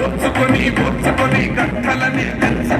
ఒచ్చుకొని ఒచ్చుకొని కట్టలని పెంచ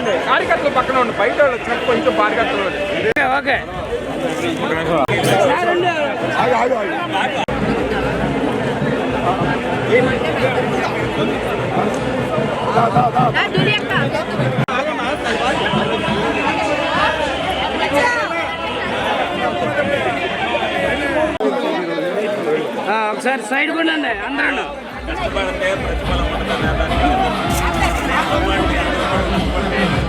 ఉండండి కార్యకర్తలు పక్కన ఉండి బయట వాళ్ళు వచ్చినట్టు కొంచెం కార్యకర్తలు. ఓకే. ఒకసారి సైడ్ కూడా అందరూ. Amen.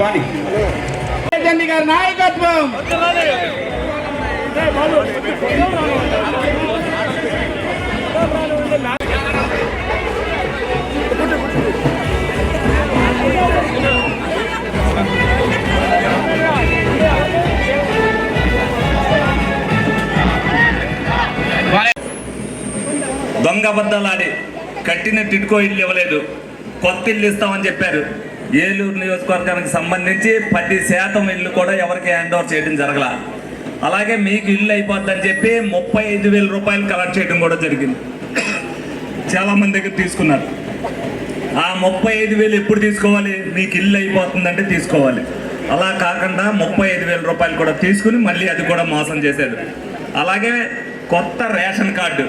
గారి నాయకత్వం. దొంగ అబద్ధాలాడి కట్టిన టిడ్కో ఇల్లు ఇవ్వలేదు. కొత్త ఇల్లు ఇస్తామని చెప్పారు. ఏలూరు నియోజకవర్గానికి సంబంధించి పది శాతం ఇల్లు కూడా ఎవరికి హ్యాండ్ ఓవర్ చేయడం జరగల. అలాగే మీకు ఇల్లు అయిపోద్దని చెప్పి ముప్పై ఐదు వేల రూపాయలు కలెక్ట్ చేయడం కూడా జరిగింది. చాలామంది దగ్గర తీసుకున్నారు. ఆ ముప్పై ఐదు వేలు ఎప్పుడు తీసుకోవాలి? మీకు ఇల్లు అయిపోతుందంటే తీసుకోవాలి. అలా కాకుండా ముప్పై ఐదు వేల రూపాయలు కూడా తీసుకుని మళ్ళీ అది కూడా మోసం చేశారు అలాగే కొత్త రేషన్ కార్డు.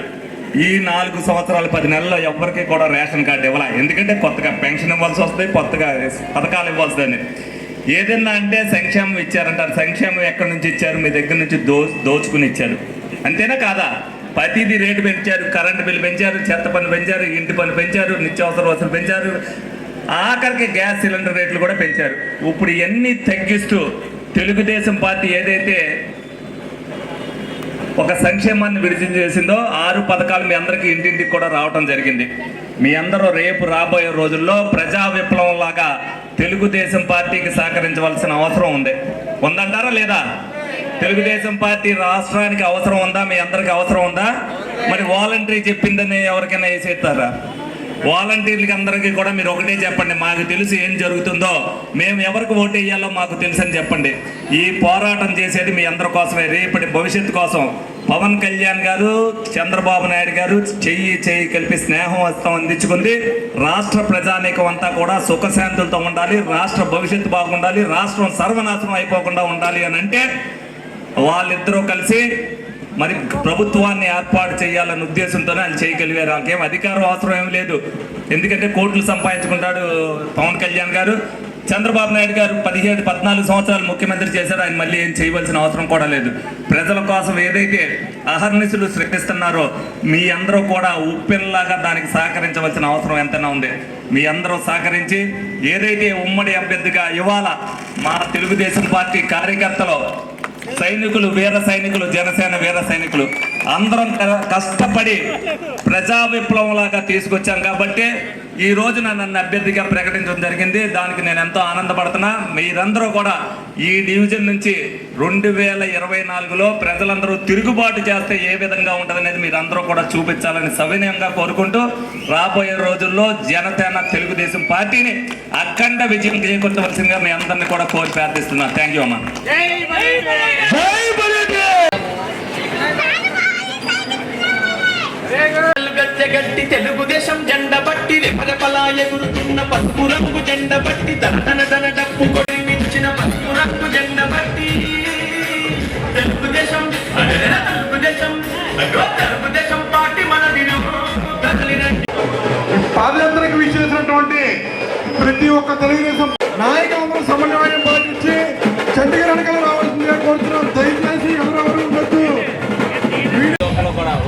ఈ నాలుగు సంవత్సరాలు పది నెలల్లో ఎవరికి కూడా రేషన్ కార్డు ఇవ్వాలి. ఎందుకంటే కొత్తగా పెన్షన్ ఇవ్వాల్సి వస్తుంది కొత్తగా పథకాలు ఇవ్వాల్సి అని ఏదైనా అంటే సంక్షేమం ఇచ్చారంటారు. సంక్షేమం ఎక్కడి నుంచి ఇచ్చారు? మీ దగ్గర నుంచి దో దోచుకుని ఇచ్చారు. అంతేనా కాదా? ప్రతిదీ రేటు పెంచారు కరెంటు బిల్లు పెంచారు చెత్త పని పెంచారు ఇంటి పని పెంచారు నిత్యావసర వసతులు పెంచారు. ఆఖరికి గ్యాస్ సిలిండర్ రేట్లు కూడా పెంచారు. ఇప్పుడు ఇవన్నీ తగ్గిస్తూ తెలుగుదేశం పార్టీ ఏదైతే ఒక సంక్షేమాన్ని విడుదల చేసిందో ఆరు పథకాలు మీ అందరికీ ఇంటింటికి కూడా రావటం జరిగింది. మీ అందరూ రేపు రాబోయే రోజుల్లో ప్రజా విప్లవం లాగా తెలుగుదేశం పార్టీకి సహకరించవలసిన అవసరం ఉంది. ఉందంటారా లేదా? తెలుగుదేశం పార్టీ రాష్ట్రానికి అవసరం ఉందా? మీ అందరికి అవసరం ఉందా? మరి వాలంటరీ చెప్పిందని ఎవరికైనా వేసేస్తారా వాలంటీర్లకి అందరికీ కూడా మీరు ఒకటే చెప్పండి మాకు తెలుసు ఏం జరుగుతుందో మేము ఎవరికి ఓటు వేయాలో మాకు తెలుసు అని చెప్పండి. ఈ పోరాటం చేసేది మీ అందరి కోసమే రేపటి భవిష్యత్తు కోసం. పవన్ కళ్యాణ్ గారు చంద్రబాబు నాయుడు గారు చెయ్యి చెయ్యి కలిపి స్నేహం హస్తం అందించుకుంది. రాష్ట్ర ప్రజానీకం అంతా కూడా సుఖశాంతులతో ఉండాలి రాష్ట్ర భవిష్యత్తు బాగుండాలి రాష్ట్రం సర్వనాశనం అయిపోకుండా ఉండాలి అని అంటే వాళ్ళిద్దరూ కలిసి మరి ప్రభుత్వాన్ని ఏర్పాటు చేయాలన్న ఉద్దేశంతోనే ఆయన చేయగలిగారు. వాళ్ళకేం అధికారం అవసరం ఏం లేదు. ఎందుకంటే కోట్లు సంపాదించుకుంటాడు పవన్ కళ్యాణ్ గారు. చంద్రబాబు నాయుడు గారు పదిహేడు పద్నాలుగు సంవత్సరాలు ముఖ్యమంత్రి చేశారు. ఆయన మళ్ళీ ఏం చేయవలసిన అవసరం కూడా లేదు. ప్రజల కోసం ఏదైతే అహర్నిశలు సృష్టిస్తున్నారో మీ అందరూ కూడా ఉప్పెనలాగా దానికి సహకరించవలసిన అవసరం ఎంతైనా ఉంది. మీ అందరూ సహకరించి ఏదైతే ఉమ్మడి అభ్యర్థిగా ఇవాళ మా తెలుగుదేశం పార్టీ కార్యకర్తలు సైనికులు వీర సైనికులు జనసేన వీర సైనికులు అందరం క- కష్టపడి ప్రజా విప్లవం లాగా తీసుకొచ్చాం కాబట్టి ఈ రోజున నన్ను అభ్యర్థిగా ప్రకటించడం జరిగింది. దానికి నేను ఎంతో ఆనందపడుతున్నా. మీరందరూ కూడా ఈ డివిజన్ నుంచి రెండు వేల ఇరవై నాలుగులో ప్రజలందరూ తిరుగుబాటు చేస్తే ఏ విధంగా ఉంటుందనేది మీరందరూ కూడా చూపించాలని సవినయంగా కోరుకుంటూ రాబోయే రోజుల్లో జనసేన తెలుగుదేశం పార్టీని అఖండ విజయం చేకూర్చవలసిందిగా మీ అందరినీ కూడా కోరి ప్రార్థిస్తున్నాను థ్యాంక్ యూ అమ్మా. గద్దెగట్టి తెలుగుదేశం జెండ బట్టి రెపరెపలా ఎగురుతున్న పసుపు రంగు జెండ బట్టి దన దన డప్పు కొడి మించిన పసుపు రంగు జెండ బట్టి తెలుగుదేశం తెలుగుదేశం? తెలుగుదేశం పార్టీ మన పాదయాత్రకు విచ్చేసినటువంటి ప్రతి ఒక్క తెలుగుదేశం నాయకులందరూ సమన్వయం పాటించి చండీగఢ్ వెనకాల రావాల్సిందిగా కోరుతున్నాం. దయచేసి ఎవరెవరు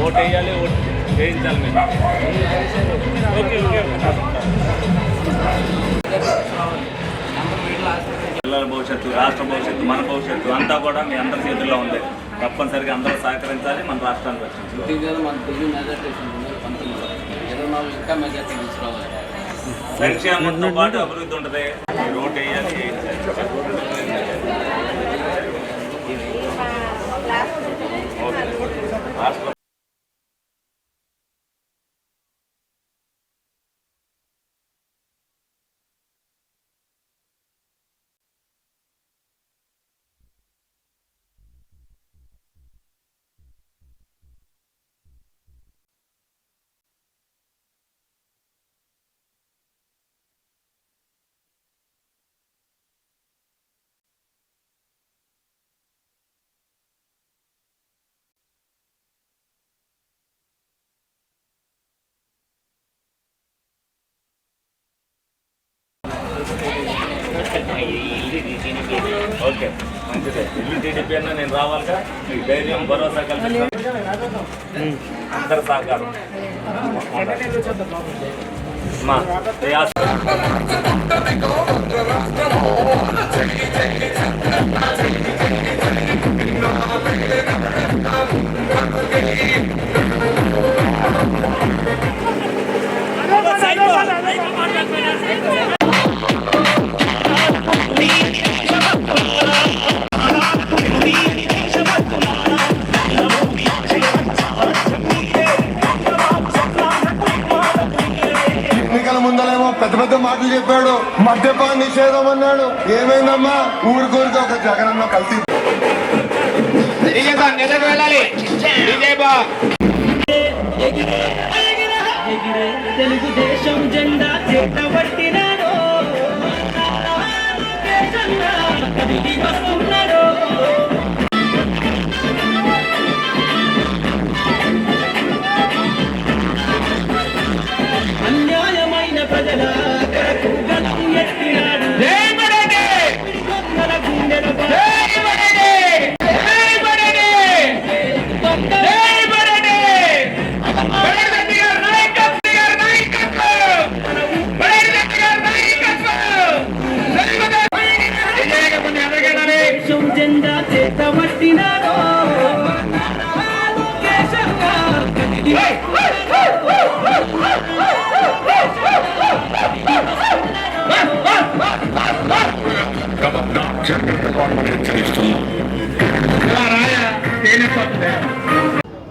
ఓటు పిల్లల భవిష్యత్తు రాష్ట్ర భవిష్యత్తు మన భవిష్యత్తు అంతా కూడా మీ అందరి చేతుల్లో ఉంది. తప్పనిసరిగా అందరూ సహకరించాలి మన మెజార్టీ తీసుకురావాలి. సంక్షేమంతో పాటు అభివృద్ధి ఉంటుంది. మీరు ఓటు వేయాలి వేయించాలి. ఓకే. రాష్ట్ర ఓకే. మంచిదే. ఇల్లు టీడీపీ అన్న నేను రావాలిగా. మీకు ధైర్యం భరోసా కల్పిస్తాను. అందరు సహకారం. మా ఈ ఆశ- ఎన్నికల చెప్పాడు. మద్యపాన నిషేధం అన్నాడు. ఏమైందమ్మా? ఊరికోరికి ఒక జగనన్న కలిసి తెలుగుదేశం జెండా చేత పట్టినాడు కదిలి వస్తున్నాడు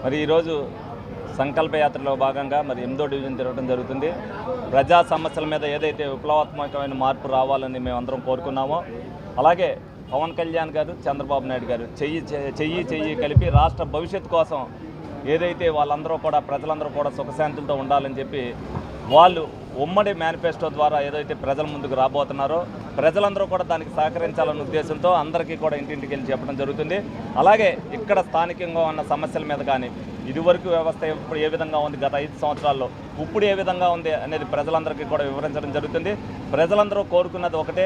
మరి ఈరోజు సంకల్ప యాత్రలో భాగంగా మరి ఎనిమిదో డివిజన్ తిరగడం జరుగుతుంది. ప్రజా సమస్యల మీద ఏదైతే విప్లవాత్మకమైన మార్పు రావాలని మేమందరం కోరుకున్నామో అలాగే పవన్ కళ్యాణ్ గారు చంద్రబాబు నాయుడు గారు చెయ్యి చెయ్యి చెయ్యి కలిపి రాష్ట్ర భవిష్యత్తు కోసం ఏదైతే వాళ్ళందరూ కూడా ప్రజలందరూ కూడా సుఖశాంతులతో ఉండాలని చెప్పి వాళ్ళు ఉమ్మడి మేనిఫెస్టో ద్వారా ఏదైతే ప్రజల ముందుకు రాబోతున్నారో ప్రజలందరూ కూడా దానికి సహకరించాలన్న ఉద్దేశంతో అందరికీ కూడా ఇంటింటికి వెళ్ళి చెప్పడం జరుగుతుంది. అలాగే ఇక్కడ స్థానికంగా ఉన్న సమస్యల మీద కానీ ఇదివరకు వ్యవస్థ ఇప్పుడు ఏ విధంగా ఉంది గత ఐదు సంవత్సరాల్లో ఇప్పుడు ఏ విధంగా ఉంది అనేది ప్రజలందరికీ కూడా వివరించడం జరుగుతుంది. ప్రజలందరూ కోరుకున్నది ఒకటే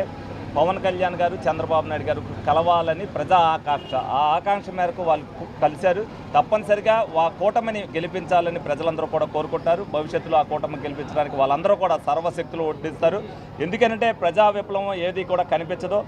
పవన్ కళ్యాణ్ గారు చంద్రబాబు నాయుడు గారు కలవాలని ప్రజా ఆకాంక్ష. ఆ ఆకాంక్ష మేరకు వాళ్ళు కలిశారు. తప్పనిసరిగా ఆ కూటమిని గెలిపించాలని ప్రజలందరూ కూడా కోరుకుంటారు భవిష్యత్తులో ఆ కూటమి గెలిపించడానికి వాళ్ళందరూ కూడా సర్వశక్తులు ఒడ్డిస్తారు ఎందుకంటే ప్రజా విప్లవం ఏది కూడా కనిపించదో.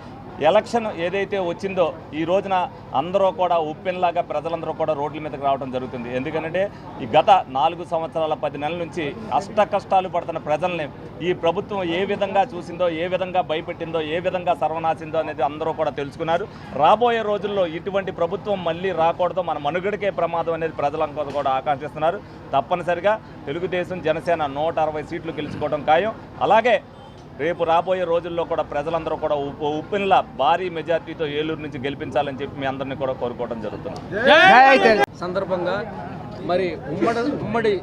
ఎలక్షన్ ఏదైతే వచ్చిందో ఈ రోజున అందరూ కూడా ఉప్పెన్లాగా ప్రజలందరూ కూడా రోడ్ల మీదకి రావడం జరుగుతుంది. ఎందుకంటే ఈ గత నాలుగు సంవత్సరాల పది నెలల నుంచి అష్ట కష్టాలు పడుతున్న ప్రజల్ని ఈ ప్రభుత్వం ఏ విధంగా చూసిందో ఏ విధంగా భయపెట్టిందో ఏ విధంగా సర్వనాశిందో అనేది అందరూ కూడా తెలుసుకున్నారు. రాబోయే రోజుల్లో ఇటువంటి ప్రభుత్వం మళ్ళీ రాకూడదు. మన మనుగడకే ప్రమాదం అనేది ప్రజలంతా కూడా ఆకాంక్షిస్తున్నారు. తప్పనిసరిగా తెలుగుదేశం జనసేన నూట అరవై సీట్లు గెలుచుకోవడం ఖాయం. అలాగే రేపు రాబోయే రోజుల్లో కూడా ప్రజలందరూ కూడా ఉప్పు ఉప్పిన్లా భారీ మెజార్టీతో ఏలూరు నుంచి గెలిపించాలని చెప్పి మీ అందరినీ కూడా కోరుకోవడం జరుగుతుంది. సందర్భంగా మరి ఉమ్మడి ఉమ్మడి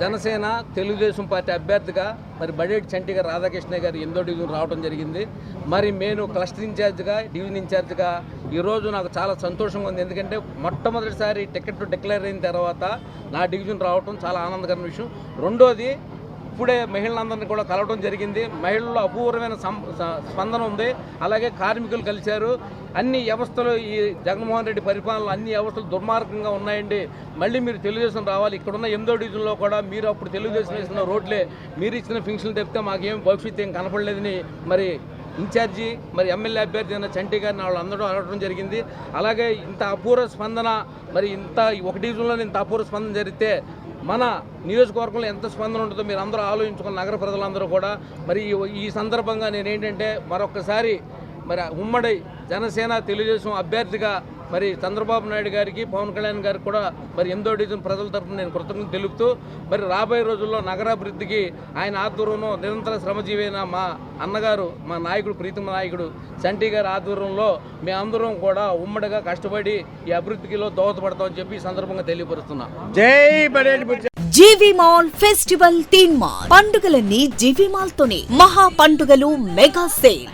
జనసేన తెలుగుదేశం పార్టీ అభ్యర్థిగా మరి బడేటి చంటి గారు రాధాకృష్ణ గారు ఎందో డివిజన్ రావడం జరిగింది. మరి నేను క్లస్టర్ ఇన్ఛార్జ్గా డివిజన్ ఇన్ఛార్జ్గా ఈరోజు నాకు చాలా సంతోషంగా ఉంది. ఎందుకంటే మొట్టమొదటిసారి టికెట్ డిక్లేర్ అయిన తర్వాత నా డివిజన్ రావడం చాలా ఆనందకరమైన విషయం. రెండోది ఇప్పుడే మహిళలందరినీ కూడా కలవడం జరిగింది. మహిళల్లో అపూర్వమైన స్పందన ఉంది. అలాగే కార్మికులు కలిశారు. అన్ని వ్యవస్థలు ఈ జగన్మోహన్ రెడ్డి పరిపాలన అన్ని వ్యవస్థలు దుర్మార్గంగా ఉన్నాయండి. మళ్ళీ మీరు తెలుగుదేశం రావాలి. ఇక్కడున్న ఎనిమిదో డివిజన్లో కూడా మీరు అప్పుడు తెలుగుదేశం వేసిన రోడ్లే. మీరు ఇచ్చిన ఫింక్షన్లు తెప్పితే మాకేం భవిష్యత్తు ఏం కనపడలేదని మరి ఇన్ఛార్జి మరి ఎమ్మెల్యే అభ్యర్థి అయిన చంటి గారిని వాళ్ళు అందరూ అడగడం జరిగింది. అలాగే ఇంత అపూర్వ స్పందన మరి ఇంత ఒక డివిజన్లో ఇంత అపూర్వ స్పందన జరిగితే మన నియోజకవర్గంలో ఎంత స్పందన ఉంటుందో మీరు అందరూ ఆలోచించుకున్న నగర ప్రజలందరూ కూడా మరి ఈ- ఈ సందర్భంగా నేను ఏంటంటే మరొకసారి మరి ఉమ్మడి జనసేన తెలుగుదేశం అభ్యర్థిగా మరి చంద్రబాబు నాయుడు గారికి పవన్ కళ్యాణ్ గారికి కూడా మరి ఎనిమిదో డివిజన్ ప్రజల తరఫున నేను కృతజ్ఞత తెలుపుతూ మరి రాబోయే రోజుల్లో నగరాభివృద్ధికి ఆయన ఆధ్వర్యంలో నిరంతర శ్రమజీవి అయిన మా అన్నగారు మా నాయకుడు ప్రీతమ నాయకుడు చంటి గారి ఆధ్వర్యంలో మేమందరం కూడా ఉమ్మడిగా కష్టపడి ఈ అభివృద్ధికిలో దోహదపడతామని చెప్పి ఈ సందర్భంగా తెలియపరుస్తున్నాం. జీవి మాల్ ఫెస్టివల్ తీన్ మాల్. పండుగలన్నీ జీవి మాల్ తోనే మహా పండుగలు మెగా సేల్.